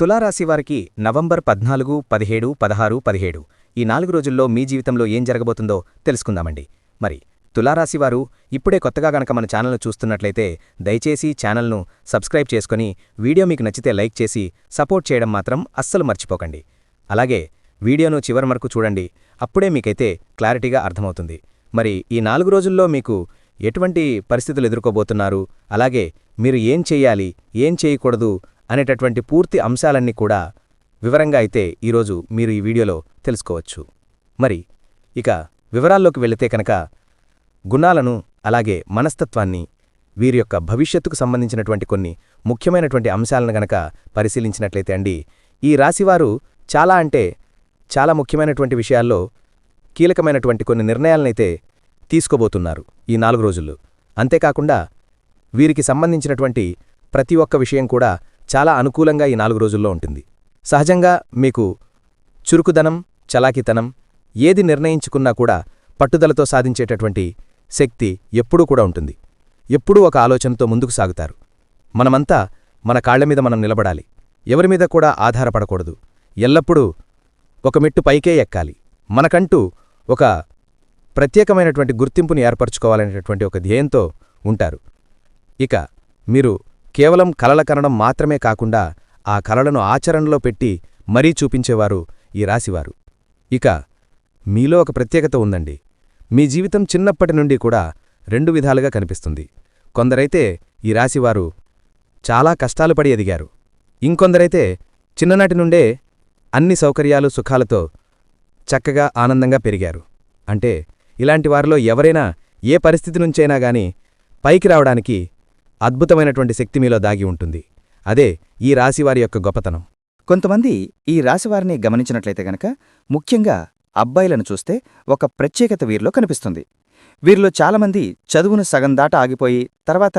తులారాశి వారికి నవంబర్ పద్నాలుగు పదిహేడు పదహారు పదిహేడు. ఈ నాలుగు రోజుల్లో మీ జీవితంలో ఏం జరగబోతుందో తెలుసుకుందామండి. మరి తులారాశివారు ఇప్పుడే కొత్తగా గనక మన ఛానల్ను చూస్తున్నట్లయితే దయచేసి ఛానల్ను సబ్స్క్రైబ్ చేసుకుని వీడియో మీకు నచ్చితే లైక్ చేసి సపోర్ట్ చేయడం మాత్రం అస్సలు మర్చిపోకండి. అలాగే వీడియోను చివరి వరకు చూడండి. అప్పుడే మీకైతే క్లారిటీగా అర్థమవుతుంది. మరి ఈ నాలుగు రోజుల్లో మీకు ఎటువంటి పరిస్థితులు ఎదుర్కోబోతున్నారు? అలాగే మీరు ఏం చెయ్యాలి ఏం చేయకూడదు? అనేటటువంటి పూర్తి అంశాలన్నీ కూడా వివరంగా అయితే ఈరోజు మీరు ఈ వీడియోలో తెలుసుకోవచ్చు. మరి ఇక వివరాల్లోకి వెళితే కనుక గుణాలను అలాగే మనస్తత్వాన్ని వీరి యొక్క భవిష్యత్తుకు సంబంధించినటువంటి కొన్ని ముఖ్యమైనటువంటి అంశాలను గనక పరిశీలించినట్లయితే అండి ఈ రాశివారు చాలా అంటే చాలా ముఖ్యమైనటువంటి విషయాల్లో కీలకమైనటువంటి కొన్ని నిర్ణయాలనైతే తీసుకోబోతున్నారు ఈ నాలుగు రోజుల్లో. అంతేకాకుండా వీరికి సంబంధించినటువంటి ప్రతి ఒక్క విషయం కూడా చాలా అనుకూలంగా ఈ నాలుగు రోజుల్లో ఉంటుంది. సహజంగా మీకు చురుకుదనం చలాకితనం ఏది నిర్ణయించుకున్నా కూడా పట్టుదలతో సాధించేటటువంటి శక్తి ఎప్పుడూ కూడా ఉంటుంది. ఎప్పుడూ ఒక ఆలోచనతో ముందుకు సాగుతారు. మనమంతా మన కాళ్ళమీద మనం నిలబడాలి. ఎవరిమీద కూడా ఆధారపడకూడదు. ఎల్లప్పుడూ ఒక మెట్టు పైకే ఎక్కాలి. మనకంటూ ఒక ప్రత్యేకమైనటువంటి గుర్తింపుని ఏర్పరచుకోవాలనేటటువంటి ఒక ధ్యేయంతో ఉంటారు. ఇక మీరు కేవలం కలల కనడం మాత్రమే కాకుండా ఆ కలలను ఆచరణలో పెట్టి మరీ చూపించేవారు ఈ రాశివారు. ఇక మీలో ఒక ప్రత్యేకత ఉందండి. మీ జీవితం చిన్నప్పటి నుండి కూడా రెండు విధాలుగా కనిపిస్తుంది. కొందరైతే ఈ రాశివారు చాలా కష్టాలు పడి ఎదిగారు. ఇంకొందరైతే చిన్ననాటి నుండే అన్ని సౌకర్యాలు సుఖాలతో చక్కగా ఆనందంగా పెరిగారు. అంటే ఇలాంటి వారిలో ఎవరైనా ఏ పరిస్థితి నుంచైనా గాని పైకి రావడానికి అద్భుతమైనటువంటి శక్తి మీలో దాగి ఉంటుంది. అదే ఈ రాశివారి యొక్క గొప్పతనం. కొంతమంది ఈ రాశివారిని గమనించినట్లయితే గనక ముఖ్యంగా అబ్బాయిలను చూస్తే ఒక ప్రత్యేకత వీరిలో కనిపిస్తుంది. వీరిలో చాలామంది చదువును సగం దాట ఆగిపోయి తర్వాత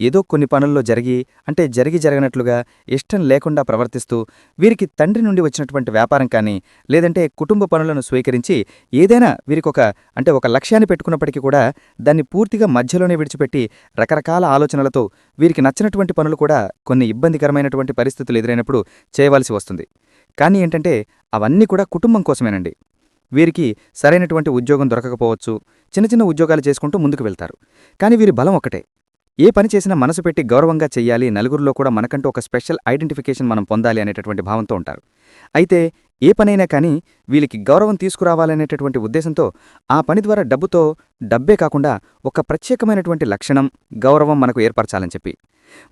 ఏదో కొన్ని పనుల్లో జరిగి అంటే జరిగి జరగనట్లుగా ఇష్టం లేకుండా ప్రవర్తిస్తూ వీరికి తండ్రి నుండి వచ్చినటువంటి వ్యాపారం కానీ లేదంటే కుటుంబ పనులను స్వీకరించి ఏదైనా వీరికొక అంటే ఒక లక్ష్యాన్ని పెట్టుకున్నప్పటికీ కూడా దాన్ని పూర్తిగా మధ్యలోనే విడిచిపెట్టి రకరకాల ఆలోచనలతో వీరికి నచ్చినటువంటి పనులు కూడా కొన్ని ఇబ్బందికరమైనటువంటి పరిస్థితులు ఎదురైనప్పుడు చేయవలసి వస్తుంది. కానీ ఏంటంటే అవన్నీ కూడా కుటుంబం కోసమేనండి. వీరికి సరైనటువంటి ఉద్యోగం దొరకకపోవచ్చు. చిన్న చిన్న ఉద్యోగాలు చేసుకుంటూ ముందుకు వెళ్తారు. కానీ వీరి బలం ఒకటే. ఏ పని చేసినా మనసు పెట్టి గౌరవంగా చెయ్యాలి నలుగురిలో కూడా మనకంటూ ఒక స్పెషల్ ఐడెంటిఫికేషన్ మనం పొందాలి అనేటటువంటి భావంతో ఉంటారు. అయితే ఏ పనైనా కానీ వీళ్ళకి గౌరవం తీసుకురావాలనేటటువంటి ఉద్దేశంతో ఆ పని ద్వారా డబ్బుతో డబ్బే కాకుండా ఒక ప్రత్యేకమైనటువంటి లక్షణం గౌరవం మనకు ఏర్పరచాలని చెప్పి.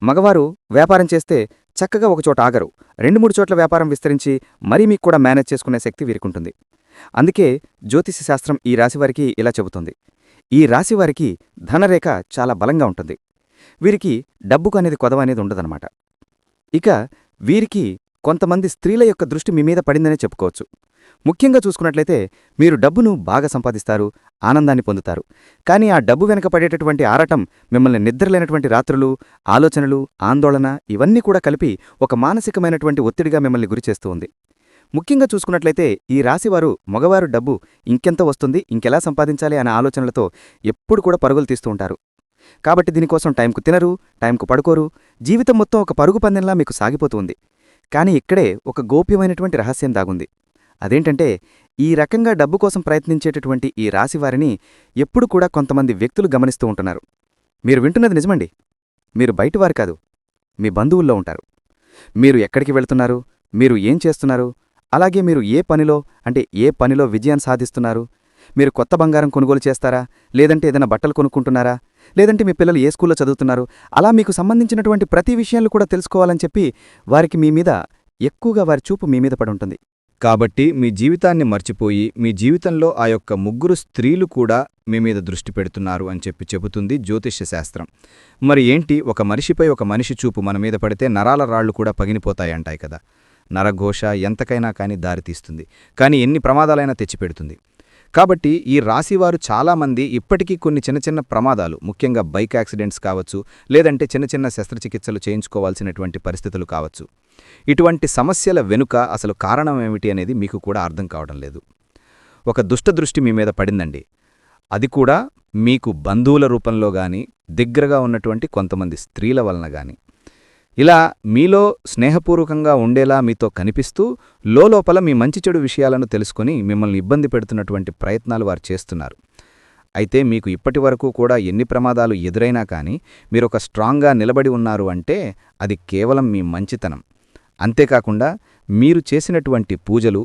మగవారు వ్యాపారం చేస్తే చక్కగా ఒకచోట ఆగరు. రెండు మూడు చోట్ల వ్యాపారం విస్తరించి మరీ మీకు కూడా మేనేజ్ చేసుకునే శక్తి వీరికుంటుంది. అందుకే జ్యోతిష శాస్త్రం ఈ రాశివారికి ఇలా చెబుతుంది. ఈ రాశివారికి ధనరేఖ చాలా బలంగా ఉంటుంది. వీరికి డబ్బుకు అనేది కొదవ అనేది ఉండదనమాట ఇక వీరికి కొంతమంది స్త్రీల యొక్క దృష్టి మీ మీద పడిందనే చెప్పుకోవచ్చు. ముఖ్యంగా చూసుకున్నట్లయితే మీరు డబ్బును బాగా సంపాదిస్తారు ఆనందాన్ని పొందుతారు. కానీ ఆ డబ్బు వెనక పడేటటువంటి ఆరటం మిమ్మల్ని నిద్రలేనటువంటి రాత్రులు ఆలోచనలు ఆందోళన ఇవన్నీ కూడా కలిపి ఒక మానసికమైనటువంటి ఒత్తిడిగా మిమ్మల్ని గురిచేస్తూ ఉంది. ముఖ్యంగా చూసుకున్నట్లయితే ఈ రాశివారు మగవారు డబ్బు ఇంకెంత వస్తుంది ఇంకెలా సంపాదించాలి అనే ఆలోచనలతో ఎప్పుడు కూడా పరుగులు తీస్తూ ఉంటారు. కాబట్టి దీనికోసం టైంకు తినరు టైంకు పడుకోరు జీవితం మొత్తం ఒక పరుగు పందెంలా మీకు సాగిపోతుంది కానీ ఇక్కడే ఒక గోప్యమైనటువంటి రహస్యం దాగుంది. అదేంటంటే ఈ రకంగా డబ్బు కోసం ప్రయత్నించేటటువంటి ఈ రాశివారిని ఎప్పుడు కూడా కొంతమంది వ్యక్తులు గమనిస్తూ ఉంటున్నారు. మీరు వింటున్నది నిజమండి. మీరు బయటివారు కాదు. మీ బంధువుల్లో ఉంటారు. మీరు ఎక్కడికి వెళ్తున్నారు? మీరు ఏం చేస్తున్నారు? అలాగే మీరు ఏ పనిలో అంటే ఏ పనిలో విజయం సాధిస్తున్నారు? మీరు కొత్త బంగారం కొనుగోలు చేస్తారా? లేదంటే ఏదైనా బట్టలు కొనుక్కుంటున్నారా? లేదంటే మీ పిల్లలు ఏ స్కూల్లో చదువుతున్నారు? అలా మీకు సంబంధించినటువంటి ప్రతి విషయాలు కూడా తెలుసుకోవాలని చెప్పి వారికి మీ మీద ఎక్కువగా వారి చూపు మీ మీద పడి ఉంటుంది. కాబట్టి మీ జీవితాన్ని మర్చిపోయి మీ జీవితంలో ఆ యొక్క ముగ్గురు స్త్రీలు కూడా మీ మీద దృష్టి పెడుతున్నారు అని చెప్పి చెబుతుంది జ్యోతిష్య శాస్త్రం. మరి ఏంటి? ఒక మనిషిపై ఒక మనిషి చూపు మన మీద పడితే నరాల రాళ్ళు కూడా పగిలిపోతాయంటాయి కదా. నరఘోష ఎంతకైనా కానీ దారితీస్తుంది కానీ ఎన్ని ప్రమాదాలైనా తెచ్చిపెడుతుంది. కాబట్టి ఈ రాశివారు చాలామంది ఇప్పటికీ కొన్ని చిన్న చిన్న ప్రమాదాలు ముఖ్యంగా బైక్ యాక్సిడెంట్స్ కావచ్చు లేదంటే చిన్న చిన్న శస్త్రచికిత్సలు చేయించుకోవాల్సినటువంటి పరిస్థితులు కావచ్చు. ఇటువంటి సమస్యల వెనుక అసలు కారణం ఏమిటి అనేది మీకు కూడా అర్థం కావడం లేదు. ఒక దుష్టదృష్టి మీ మీద పడిందండి. అది కూడా మీకు బంధువుల రూపంలో గాని దగ్గరగా ఉన్నటువంటి కొంతమంది స్త్రీల వలన గాని. ఇలా మీలో స్నేహపూర్వకంగా ఉండేలా మీతో కనిపిస్తూ లోపల మీ మంచి చెడు విషయాలను తెలుసుకుని మిమ్మల్ని ఇబ్బంది పెడుతున్నటువంటి ప్రయత్నాలు వారు చేస్తున్నారు. అయితే మీకు ఇప్పటి వరకు కూడా ఎన్ని ప్రమాదాలు ఎదురైనా కానీ మీరొక స్ట్రాంగ్గా నిలబడి ఉన్నారు అంటే అది కేవలం మీ మంచితనం. అంతేకాకుండా మీరు చేసినటువంటి పూజలు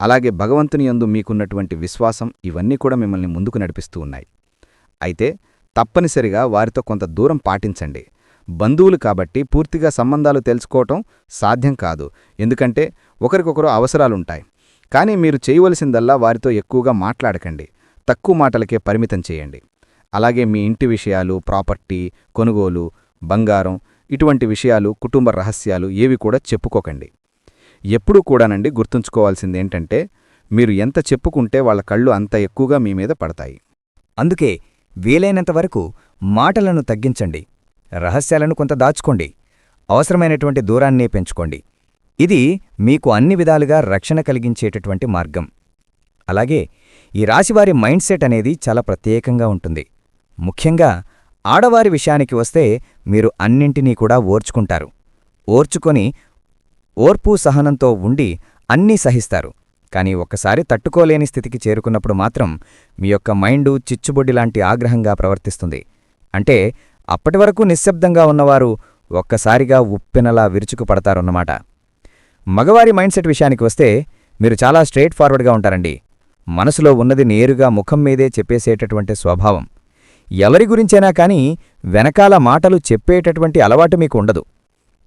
అలాగే భగవంతుని యందు మీకున్నటువంటి విశ్వాసం ఇవన్నీ కూడా మిమ్మల్ని ముందుకు నడిపిస్తూ ఉన్నాయి. అయితే తప్పనిసరిగా వారితో కొంత దూరం పాటించండి. బంధువులు కాబట్టి పూర్తిగా సంబంధాలు తెలుసుకోవటం సాధ్యం కాదు. ఎందుకంటే ఒకరికొకరు అవసరాలుంటాయి. కానీ మీరు చేయవలసిందల్లా వారితో ఎక్కువగా మాట్లాడకండి. తక్కువ మాటలకే పరిమితం చేయండి. అలాగే మీ ఇంటి విషయాలు ప్రాపర్టీ కొనుగోలు బంగారం ఇటువంటి విషయాలు కుటుంబ రహస్యాలు ఏవి కూడా చెప్పుకోకండి. ఎప్పుడూ కూడానండి గుర్తుంచుకోవాల్సిందేంటంటే మీరు ఎంత చెప్పుకుంటే వాళ్ళ కళ్ళు అంత ఎక్కువగా మీ మీద పడతాయి. అందుకే వీలైనంత వరకు మాటలను తగ్గించండి. రహస్యాలను కొంత దాచుకోండి. అవసరమైనటువంటి దూరాన్నే పెంచుకోండి. ఇది మీకు అన్ని విధాలుగా రక్షణ కలిగించేటటువంటి మార్గం. అలాగే ఈ రాశివారి మైండ్ సెట్ అనేది చాలా ప్రత్యేకంగా ఉంటుంది. ముఖ్యంగా ఆడవారి విషయానికి వస్తే మీరు అన్నింటినీ కూడా ఓర్చుకుంటారు. ఓర్చుకొని ఓర్పు సహనంతో ఉండి అన్నీ సహిస్తారు. కానీ ఒక్కసారి తట్టుకోలేని స్థితికి చేరుకున్నప్పుడు మాత్రం మీ యొక్క మైండు చిచ్చుబొడ్డిలాంటి ఆగ్రహంగా ప్రవర్తిస్తుంది. అంటే అప్పటి వరకు నిశ్శబ్దంగా ఉన్నవారు ఒక్కసారిగా ఉప్పెనలా విరుచుకు పడతారన్నమాట మగవారి మైండ్ సెట్ విషయానికి వస్తే మీరు చాలా స్ట్రైట్ ఫార్వర్డ్గా ఉంటారండి. మనసులో ఉన్నది నేరుగా ముఖం మీదే చెప్పేసేటటువంటి స్వభావం. ఎవరి గురించైనా కానీ వెనకాల మాటలు చెప్పేటటువంటి అలవాటు మీకు ఉండదు.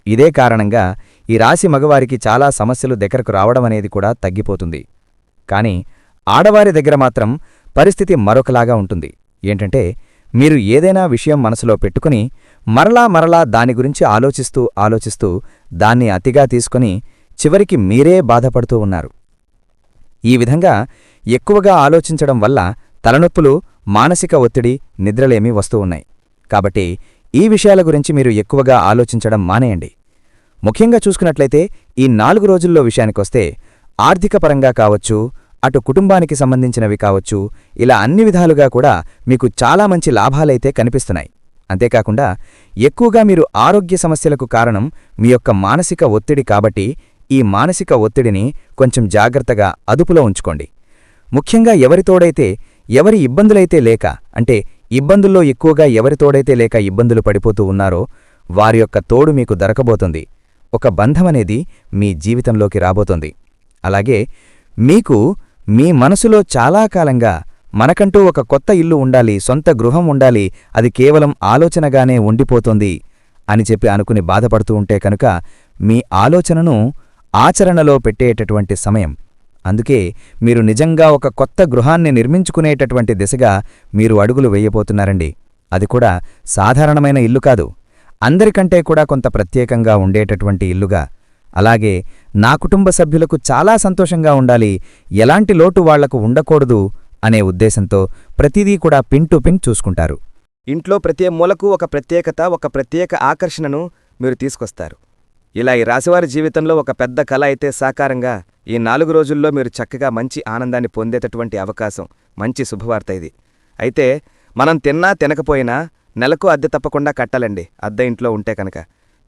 ఇదే కారణంగా ఈ రాశి మగవారికి చాలా సమస్యలు దగ్గరకు రావడం అనేది కూడా తగ్గిపోతుంది. కాని ఆడవారి దగ్గర మాత్రం పరిస్థితి మరొకలాగా ఉంటుంది. ఏంటంటే మీరు ఏదైనా విషయం మనసులో పెట్టుకుని మరలా మరలా దాని గురించి ఆలోచిస్తూ ఆలోచిస్తూ దాన్ని అతిగా తీసుకుని చివరికి మీరే బాధపడుతూ ఉన్నారు. ఈ విధంగా ఎక్కువగా ఆలోచించడం వల్ల తలనొప్పులు మానసిక ఒత్తిడి నిద్రలేమి వస్తూ ఉన్నాయి. కాబట్టి ఈ విషయాల గురించి మీరు ఎక్కువగా ఆలోచించడం మానేయండి. ముఖ్యంగా చూసుకున్నట్లయితే ఈ నాలుగు రోజుల్లో విషయానికొస్తే ఆర్థికపరంగా కావచ్చు అటు కుటుంబానికి సంబంధించినవి కావచ్చు ఇలా అన్ని విధాలుగా కూడా మీకు చాలా మంచి లాభాలైతే కనిపిస్తున్నాయి. అంతేకాకుండా ఎక్కువగా మీరు ఆరోగ్య సమస్యలకు కారణం మీ యొక్క మానసిక ఒత్తిడి కాబట్టి ఈ మానసిక ఒత్తిడిని కొంచెం జాగ్రత్తగా అదుపులో ఉంచుకోండి. ముఖ్యంగా ఎవరితోడైతే ఎవరి ఇబ్బందులైతే లేక అంటే ఇబ్బందుల్లో ఎక్కువగా ఎవరితోడైతే లేక ఇబ్బందులు పడిపోతూ ఉన్నారో వారి యొక్క తోడు మీకు దొరకబోతుంది. ఒక బంధమనేది మీ జీవితంలోకి రాబోతోంది. అలాగే మీకు మీ మనసులో చాలా కాలంగా మనకంటూ ఒక కొత్త ఇల్లు ఉండాలి సొంత గృహం ఉండాలి అది కేవలం ఆలోచనగానే ఉండిపోతోంది అని చెప్పి అనుకుని బాధపడుతూ ఉంటే కనుక మీ ఆలోచనను ఆచరణలో పెట్టేటటువంటి సమయం. అందుకే మీరు నిజంగా ఒక కొత్త గృహాన్ని నిర్మించుకునేటటువంటి దిశగా మీరు అడుగులు వేయబోతున్నారండి. అది కూడా సాధారణమైన ఇల్లు కాదు. అందరికంటే కూడా కొంత ప్రత్యేకంగా ఉండేటటువంటి ఇల్లుగా అలాగే నా కుటుంబ సభ్యులకు చాలా సంతోషంగా ఉండాలి ఎలాంటి లోటు వాళ్ళకు ఉండకూడదు అనే ఉద్దేశంతో ప్రతిదీ కూడా పిన్ టు పిన్ చూసుకుంటారు. ఇంట్లో ప్రతి మూలకు ఒక ప్రత్యేకత ఒక ప్రత్యేక ఆకర్షణను మీరు తీసుకొస్తారు. ఇలా ఈ రాశివారి జీవితంలో ఒక పెద్ద కళ అయితే సాకారంగా ఈ నాలుగు రోజుల్లో మీరు చక్కగా మంచి ఆనందాన్ని పొందేటటువంటి అవకాశం మంచి శుభవార్త ఇది. అయితే మనం తిన్నా తినకపోయినా నెలకు అద్దె తప్పకుండా కట్టాలండి అద్దె ఇంట్లో ఉంటే కనుక.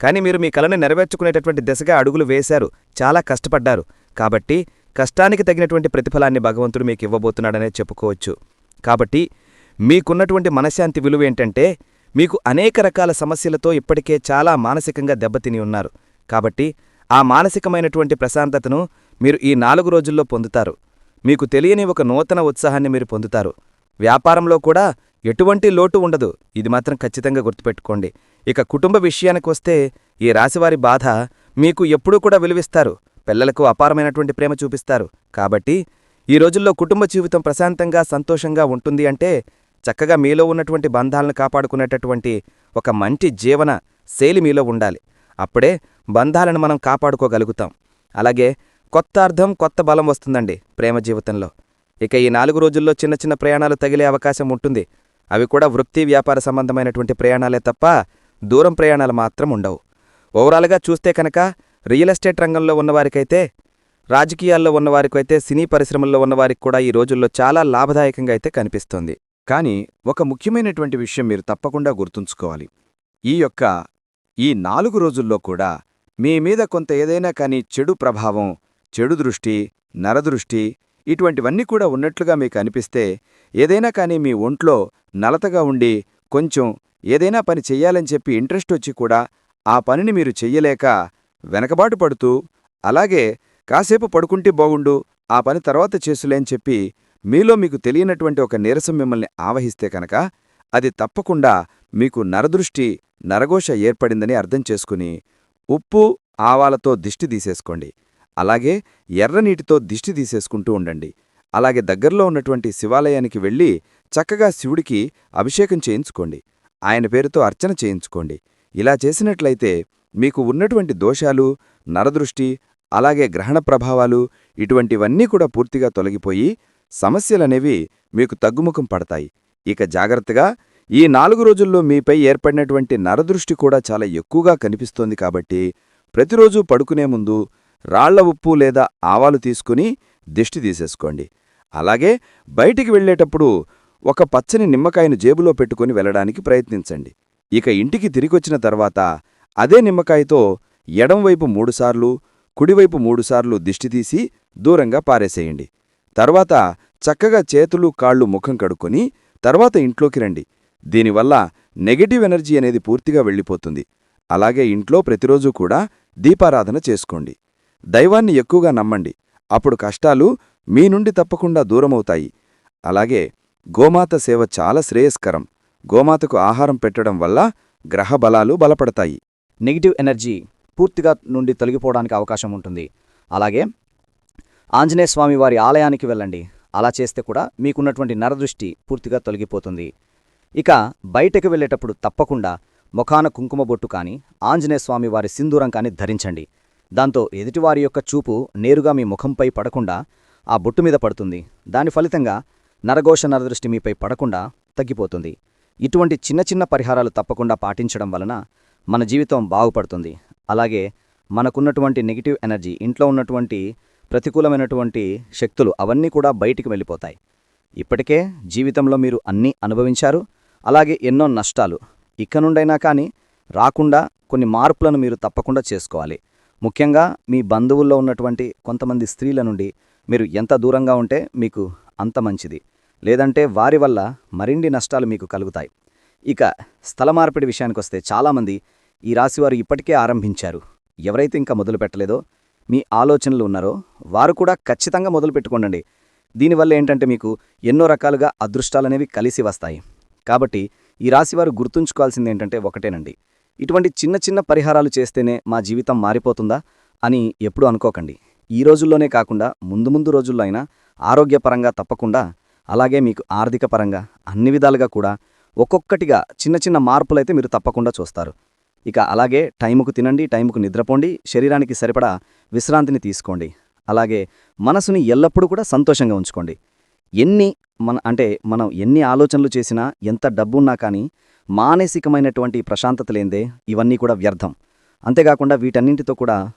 కానీ మీరు మీ కలను నెరవేర్చుకునేటటువంటి దిశగా అడుగులు వేశారు. చాలా కష్టపడ్డారు. కాబట్టి కష్టానికి తగినటువంటి ప్రతిఫలాన్ని భగవంతుడు మీకు ఇవ్వబోతున్నాడనే చెప్పుకోవచ్చు. కాబట్టి మీకున్నటువంటి మనశ్శాంతి విలువ ఏంటంటే మీకు అనేక రకాల సమస్యలతో ఇప్పటికే చాలా మానసికంగా దెబ్బతిని ఉన్నారు. కాబట్టి ఆ మానసికమైనటువంటి ప్రశాంతతను మీరు ఈ నాలుగు రోజుల్లో పొందుతారు. మీకు తెలియని ఒక నూతన ఉత్సాహాన్ని మీరు పొందుతారు. వ్యాపారంలో కూడా ఎటువంటి లోటు ఉండదు. ఇది మాత్రం ఖచ్చితంగా గుర్తుపెట్టుకోండి. ఇక కుటుంబ విషయానికొస్తే ఈ రాశివారి బాధ మీకు ఎప్పుడూ కూడా విలువిస్తారు. పిల్లలకు అపారమైనటువంటి ప్రేమ చూపిస్తారు. కాబట్టి ఈ రోజుల్లో కుటుంబ జీవితం ప్రశాంతంగా సంతోషంగా ఉంటుంది అంటే చక్కగా మీలో ఉన్నటువంటి బంధాలను కాపాడుకునేటటువంటి ఒక మంచి జీవన శైలి మీలో ఉండాలి. అప్పుడే బంధాలను మనం కాపాడుకోగలుగుతాం. అలాగే కొత్త అర్థం కొత్త బలం వస్తుందండి ప్రేమ జీవితంలో. ఇక ఈ నాలుగు రోజుల్లో చిన్న చిన్న ప్రయాణాలు తగిలే అవకాశం ఉంటుంది. అవి కూడా వృత్తి వ్యాపార సంబంధమైనటువంటి ప్రయాణాలే తప్ప దూరం ప్రయాణాలు మాత్రం ఉండవు. ఓవరాల్గా చూస్తే కనుక రియల్ ఎస్టేట్ రంగంలో ఉన్నవారికైతే రాజకీయాల్లో ఉన్నవారికైతే సినీ పరిశ్రమల్లో ఉన్నవారికి కూడా ఈ రోజుల్లో చాలా లాభదాయకంగా అయితే కనిపిస్తోంది. కానీ ఒక ముఖ్యమైనటువంటి విషయం మీరు తప్పకుండా గుర్తుంచుకోవాలి. ఈ యొక్క ఈ నాలుగు రోజుల్లో కూడా మీ మీద కొంత ఏదైనా కానీ చెడు ప్రభావం చెడు దృష్టి నరదృష్టి ఇటువంటివన్నీ కూడా ఉన్నట్లుగా మీకు అనిపిస్తే ఏదైనా కానీ మీ ఒంట్లో నలతగా ఉండి కొంచెం ఏదైనా పని చెయ్యాలని చెప్పి ఇంట్రెస్ట్ వచ్చి కూడా ఆ పనిని మీరు చెయ్యలేక వెనకబాటు పడుతూ అలాగే కాసేపు పడుకుంటే బాగుండు ఆ పని తర్వాత చేసులే అని చెప్పి మీలో మీకు తెలియనటువంటి ఒక నీరసం మిమ్మల్ని ఆవహిస్తే కనుక అది తప్పకుండా మీకు నరదృష్టి నరఘోష ఏర్పడిందని అర్థం చేసుకుని ఉప్పు ఆవాలతో దిష్టి తీసేసుకోండి. అలాగే ఎర్రనీటితో దిష్టి తీసేసుకుంటూ ఉండండి. అలాగే దగ్గరలో ఉన్నటువంటి శివాలయానికి వెళ్ళి చక్కగా శివుడికి అభిషేకం చేయించుకోండి. ఆయన పేరుతో అర్చన చేయించుకోండి. ఇలా చేసినట్లయితే మీకు ఉన్నటువంటి దోషాలు నరదృష్టి అలాగే గ్రహణ ప్రభావాలు ఇటువంటివన్నీ కూడా పూర్తిగా తొలగిపోయి సమస్యలనేవి మీకు తగ్గుముఖం పడతాయి. ఇక జాగ్రత్తగా ఈ నాలుగు రోజుల్లో మీపై ఏర్పడినటువంటి నరదృష్టి కూడా చాలా ఎక్కువగా కనిపిస్తోంది కాబట్టి ప్రతిరోజూ పడుకునే ముందు రాళ్ళ ఉప్పు లేదా ఆవాలు తీసుకుని దిష్టి తీసేసుకోండి. అలాగే బయటికి వెళ్ళేటప్పుడు ఒక పచ్చని నిమ్మకాయను జేబులో పెట్టుకుని వెళ్ళడానికి ప్రయత్నించండి. ఇక ఇంటికి తిరిగొచ్చిన తర్వాత అదే నిమ్మకాయతో ఎడంవైపు మూడుసార్లు కుడివైపు మూడుసార్లు దిష్టితీసి దూరంగా పారేసేయండి. తర్వాత చక్కగా చేతులు కాళ్ళు ముఖం కడుక్కొని తర్వాత ఇంట్లోకి రండి. దీనివల్ల నెగటివ్ ఎనర్జీ అనేది పూర్తిగా వెళ్ళిపోతుంది. అలాగే ఇంట్లో ప్రతిరోజూ కూడా దీపారాధన చేసుకోండి. దైవాన్ని ఎక్కువగా నమ్మండి. అప్పుడు కష్టాలు మీ నుండి తప్పకుండా దూరమవుతాయి. అలాగే గోమాత సేవ చాలా శ్రేయస్కరం. గోమాతకు ఆహారం పెట్టడం వల్ల గ్రహ బలాలు బలపడతాయి. నెగిటివ్ ఎనర్జీ పూర్తిగా నుండి తొలగిపోవడానికి అవకాశం ఉంటుంది. అలాగే ఆంజనేయ స్వామి వారి ఆలయానికి వెళ్ళండి. అలా చేస్తే కూడా మీకున్నటువంటి నరదృష్టి పూర్తిగా తొలగిపోతుంది. ఇక బయటకు వెళ్ళేటప్పుడు తప్పకుండా ముఖాన కుంకుమ బొట్టు కానీ ఆంజనేయ స్వామి వారి సింధూరం కానీ ధరించండి. దాంతో ఎదుటివారి యొక్క చూపు నేరుగా మీ ముఖంపై పడకుండా ఆ బొట్టు మీద పడుతుంది. దాని ఫలితంగా నరఘోష నరదృష్టి మీపై పడకుండా తగ్గిపోతుంది. ఇటువంటి చిన్న చిన్న పరిహారాలు తప్పకుండా పాటించడం వలన మన జీవితం బాగుపడుతుంది. అలాగే మనకున్నటువంటి నెగిటివ్ ఎనర్జీ ఇంట్లో ఉన్నటువంటి ప్రతికూలమైనటువంటి శక్తులు అవన్నీ కూడా బయటికి వెళ్ళిపోతాయి. ఇప్పటికే జీవితంలో మీరు అన్నీ అనుభవించారు. అలాగే ఎన్నో నష్టాలు. ఇక నుండైనా కానీ రాకుండా కొన్ని మార్పులను మీరు తప్పకుండా చేసుకోవాలి. ముఖ్యంగా మీ బంధువుల్లో ఉన్నటువంటి కొంతమంది స్త్రీల నుండి మీరు ఎంత దూరంగా ఉంటే మీకు అంత మంచిది. లేదంటే వారి వల్ల మరిన్ని నష్టాలు మీకు కలుగుతాయి. ఇక స్థల మార్పిడి విషయానికొస్తే చాలామంది ఈ రాశివారు ఇప్పటికే ఆరంభించారు. ఎవరైతే ఇంకా మొదలు పెట్టలేదో మీ ఆలోచనలు ఉన్నారో వారు కూడా ఖచ్చితంగా మొదలు పెట్టుకోండి దీనివల్ల ఏంటంటే మీకు ఎన్నో రకాలుగా అదృష్టాలనేవి కలిసి వస్తాయి. కాబట్టి ఈ రాశివారు గుర్తుంచుకోవాల్సింది ఏంటంటే ఒకటేనండి. ఇటువంటి చిన్న చిన్న పరిహారాలు చేస్తేనే మా జీవితం మారిపోతుందా అని ఎప్పుడూ అనుకోకండి. ఈ రోజుల్లోనే కాకుండా ముందు ముందు రోజుల్లో అయినా ఆరోగ్యపరంగా తప్పకుండా అలాగే మీకు ఆర్థిక పరంగా అన్ని విధాలుగా కూడా ఒక్కొక్కటిగా చిన్న చిన్న మార్పులైతే మీరు తప్పకుండా చూస్తారు. ఇక అలాగే టైముకు తినండి టైముకు నిద్రపోండి శరీరానికి సరిపడా విశ్రాంతిని తీసుకోండి. అలాగే మనసుని ఎల్లప్పుడూ కూడా సంతోషంగా ఉంచుకోండి. ఎన్ని మన అంటే మనం ఎన్ని ఆలోచనలు చేసినా ఎంత డబ్బున్నా కానీ మానసికమైనటువంటి ప్రశాంతత లేందే ఇవన్నీ కూడా వ్యర్థం. అంతేకాకుండా వీటన్నింటితో కూడా